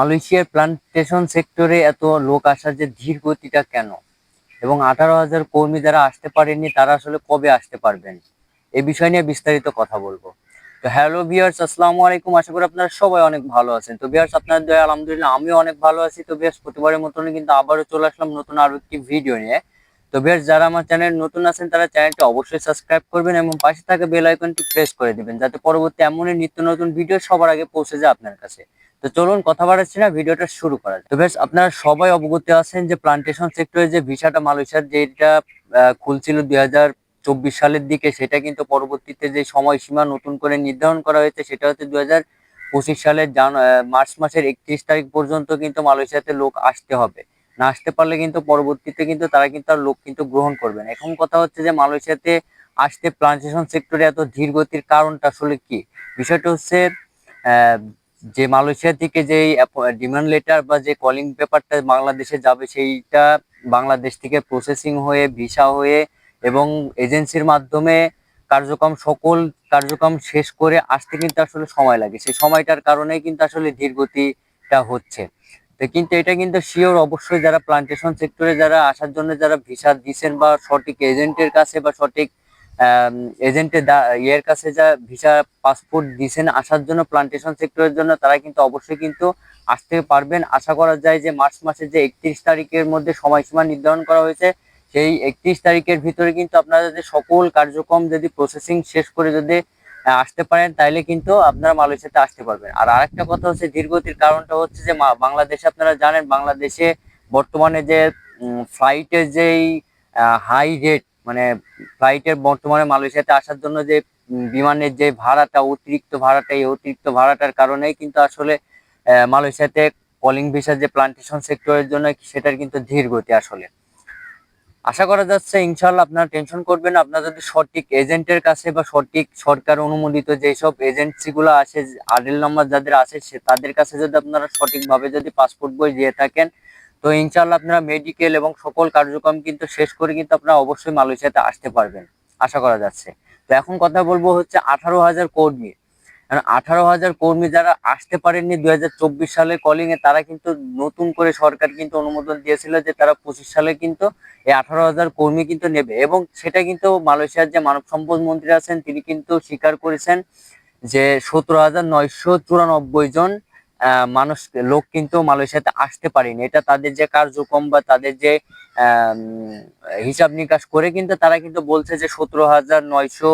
মালয়েশিয়ার প্লান্টেশন সেক্টরে এত লোক আসার যে ধীর গতিটা কেন? এবং আঠারো হাজার কর্মী যারা আসতে পারেনি তারা আসলে কবে আসতে পারবেন? এ বিষয় নিয়ে বিস্তারিত কথা বলব। তো হ্যালো ভিয়ার্স আসসালামু আলাইকুম। আশা করি আপনারা সবাই অনেক ভালো আছেন। তো বিয়ার্স আপনার দয়া, আলহামদুলিল্লাহ, আমিও অনেক ভালো আছি। তো বিয়ার্স প্রতিবারের মতন কিন্তু আবারও চলে আসলাম নতুন আরও একটি ভিডিও নিয়ে। তো ভিউয়ার্স, যারা আমার চ্যানেল নতুন আছেন, তারা চ্যানেলটি অবশ্যই সাবস্ক্রাইব করবেন এবং পাশে থাকা বেল আইকনটি প্রেস করে দিবেন, যাতে পরবর্তী এমনই নিত্য নতুন ভিডিও সবার আগে পৌঁছে যায় আপনার কাছে তো চলুন কথা বাড়াচ্ছি না, ভিডিওটা শুরু করা। তো বেশ আপনারা সবাই অবগত আছেন যে প্লান্টেশন সেক্টরে যে ভিসাটা মালয়েশিয়ার যেটা খুলছিল দুই চব্বিশ সালের দিকে, সেটা কিন্তু পরবর্তীতে যে সময়সীমা নতুন করে নির্ধারণ করা হয়েছে, সেটা হচ্ছে দুই হাজার পঁচিশ সালের মার্চ মাসের একত্রিশ তারিখ পর্যন্ত কিন্তু মালয়েশিয়াতে লোক আসতে হবে না আসতে পারলে কিন্তু পরবর্তীতে কিন্তু তারা কিন্তু আর লোক কিন্তু গ্রহণ করবে না। এখন কথা হচ্ছে যে মালয়েশিয়াতে আসতে প্লান্টেশন সেক্টরে এত ধীর গতির কারণটা আসলে কি? বিষয়টা হচ্ছে যে মালয়েশিয়া থেকে যে ডিমান্ড লেটার বা যে কলিং পেপারটা বাংলাদেশে যাবে সেইটা বাংলাদেশ থেকে প্রসেসিং হয়ে ভিসা হয়ে এবং এজেন্সির মাধ্যমে কার্যক্রম সকল কার্যক্রম শেষ করে আসতে কিন্তু আসলে সময় লাগে। সেই সময়টার কারণেই কিন্তু আসলে ধীর গতিটা হচ্ছে। কিন্তু এটা কিন্তু শিওর অবশ্যই যারা প্লান্টেশন সেক্টরে যারা আসার জন্য যারা ভিসা দিচ্ছেন বা সঠিক এজেন্টের কাছে বা সঠিক এজেন্টের ইয়ের কাছে যা ভিসা পাসপোর্ট দিছেন আসার জন্য প্লান্টেশন সেক্টরের জন্য, তারা কিন্তু অবশ্যই কিন্তু আসতে পারবেন। আশা করা যায় যে মার্চ মাসের যে একত্রিশ তারিখের মধ্যে সময়সীমা নির্ধারণ করা হয়েছে, সেই একত্রিশ তারিখের ভিতরে কিন্তু আপনারা যদি সকল কার্যক্রম যদি প্রসেসিং শেষ করে যদি আসতে পারেন, তাইলে কিন্তু আপনারা মালয়েশিয়াতে আসতে পারবেন। আর আরেকটা কথা হচ্ছে ধীরগতির কারণটা হচ্ছে যে বাংলাদেশে আপনারা জানেন, বাংলাদেশে বর্তমানে যে ফ্লাইটের যেই হাই রেট মানে ফ্লাইটের বর্তমানে মালয়েশিয়াতে আসার জন্য যে বিমানের যে ভাড়াটা, অতিরিক্ত ভাড়াটা, এই অতিরিক্ত ভাড়াটার কারণেই কিন্তু আসলে মালয়েশিয়াতে কলিং ভিসা যে প্লান্টেশন সেক্টরের জন্য, সেটার কিন্তু ধীর গতি আসলে। আশা করা যাচ্ছে ইনশাল্লাহ আপনারা টেনশন করবেন। আপনারা যদি সঠিক এজেন্টের কাছে বা সঠিক সরকার অনুমোদিত যেসব এজেন্সি গুলো আছে আরএল নাম্বার যাদের আছে সে তাদের কাছে যদি আপনারা সঠিকভাবে যদি পাসপোর্ট বই দিয়ে থাকেন, তো ইনশাল্লাহ আপনারা মেডিকেল এবং সকল কার্যক্রম কিন্তু শেষ করে কিন্তু আপনারা অবশ্যই মালয়েশিয়াতে আসতে পারবেন, আশা করা যাচ্ছে তো এখন কথা বলব হচ্ছে আঠারো হাজার কর্মী আঠারো হাজার কর্মী যারা আসতে পারেননি দুই হাজার চব্বিশ সালের কলিং এ, তারা কিন্তু নতুন করে সরকার কিন্তু অনুমোদন দিয়েছিল যে তারা পঁচিশ সালে কিন্তু এই আঠারো হাজার কর্মী কিন্তু নেবে। এবং সেটা কিন্তু মালয়েশিয়ার যে মানব সম্পদ মন্ত্রী আছেন, তিনি কিন্তু স্বীকার করেছেন যে সতেরো হাজার নয়শো চুরানব্বই জন মানুষ, লোক কিন্তু মালয়েশিয়াতে আসতে পারেনি। এটা তাদের যে কার্যক্রম বা তাদের যে হিসাব নিকাশ করে কিন্তু তারা কিন্তু বলছে যে সতেরো হাজার নয়শো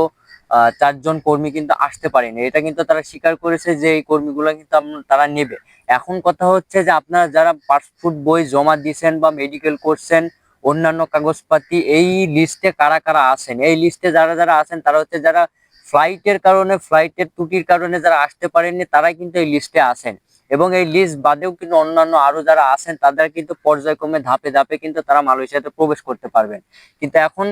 চারজন কর্মী কিন্তু আসতে পারেনি। এটা কিন্তু তারা স্বীকার করেছে যে এই কর্মীগুলো কিন্তু তারা নেবে। এখন কথা হচ্ছে যে আপনারা যারা পাসপোর্ট বই জমা দিয়েছেন বা মেডিকেল করছেন, অন্যান্য কাগজপাতি, এই লিস্টে কারা কারা আছেন? এই লিস্টে যারা যারা আছেন, তারা হচ্ছে যারা ফ্লাইটের কারণে ফ্লাইটের ত্রুটির কারণে যারা আসতে পারেননি, তারাই কিন্তু এই লিস্টে আছেন। এবং এই লিস্ট বাদেও কিন্তু অন্যান্য আরও যারা আছেন, তাদের কিন্তু পর্যায়ক্রমে ধাপে ধাপে কিন্তু তারা মালয়েশিয়াতে প্রবেশ করতে পারবেন। কিন্তু এখন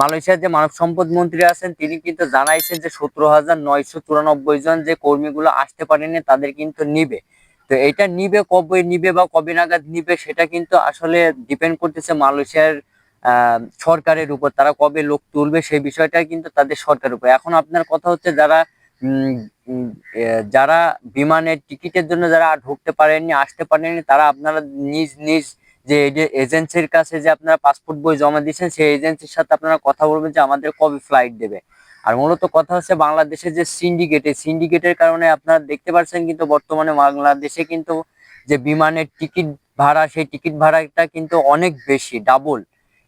মালয়েশিয়ার যে মানব সম্পদ মন্ত্রী আছেন, তিনি কিন্তু জানাইছেন যে সতেরো হাজার নয়শো চুরানব্বই জন যে কর্মীগুলো আসতে পারেনি, তাদের কিন্তু নিবে। তো এটা নিবে কবে, নিবে বা কবে নাগাদ নিবে, সেটা কিন্তু আসলে ডিপেন্ড করতেছে মালয়েশিয়ার সরকারের উপর। তারা কবে লোক তুলবে, সেই বিষয়টা কিন্তু তাদের সরকারের উপর। এখন আপনার কথা হচ্ছে যারা যারা বিমানের টিকিটের জন্য যারা ঢুকতে পারেননি, আসতে পারেননি, তারা আপনারা নিজ নিজ যে এজেন্সির কাছে যে আপনারা পাসপোর্ট বই জমা দিয়েছেন, সেই এজেন্সির সাথে আপনারা কথা বলবেন যে আমাদের কবে ফ্লাইট দেবে। আর মূলত কথা হচ্ছে বাংলাদেশের যে সিন্ডিকেট, এই সিন্ডিকেটের কারণে আপনারা দেখতে পাচ্ছেন কিন্তু বর্তমানে বাংলাদেশে কিন্তু যে বিমানের টিকিট ভাড়া, সেই টিকিট ভাড়াটা কিন্তু অনেক বেশি, ডাবল।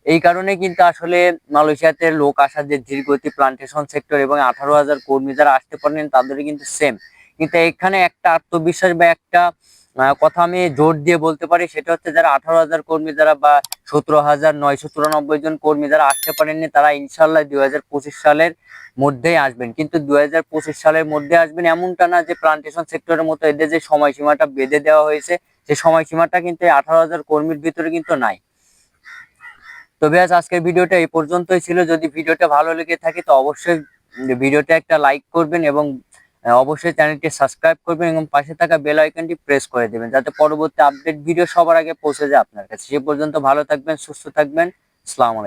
এই কারণে কিন্তু আসলে মালয়েশিয়াতে লোক আসার যে ধীরগতি প্লান্টেশন সেক্টর এবং আঠারো হাজার কর্মী যারা আসতে পারেন তাদের কিন্তু সেম কিন্তু এখানে একটা আত্মবিশ্বাস বা একটা কথা আমি জোর দিয়ে বলতে পারি, সেটা হচ্ছে যারা আঠারো হাজার কর্মী যারা বা সতেরো হাজার নয়শো চুরানব্বই জন কর্মী যারা আসতে পারেননি, তারা ইনশাল্লাহ দুই হাজার পঁচিশ সালের মধ্যেই আসবেন। কিন্তু দুই হাজার পঁচিশ সালের মধ্যে আসবেন এমনটা না যে প্লান্টেশন সেক্টরের মতো এদের যে সময়সীমাটা বেঁধে দেওয়া হয়েছে সেই সময়সীমাটা কিন্তু আঠারো হাজার কর্মীর ভিতরে কিন্তু নাই। তো ব্যাস, আজকের ভিডিওটা এই পর্যন্তই ছিল। যদি ভিডিওটা ভালো লেগে থাকে, তো অবশ্যই ভিডিওটা একটা লাইক করবেন এবং অবশ্যই চ্যানেলটি সাবস্ক্রাইব করবেন এবং পাশে থাকা বেল আইকনটি প্রেস করে দেবেন, যাতে পরবর্তী আপডেট ভিডিও সবার আগে পৌঁছে যায় আপনার কাছে। সে পর্যন্ত ভালো থাকবেন, সুস্থ থাকবেন। আসসালামু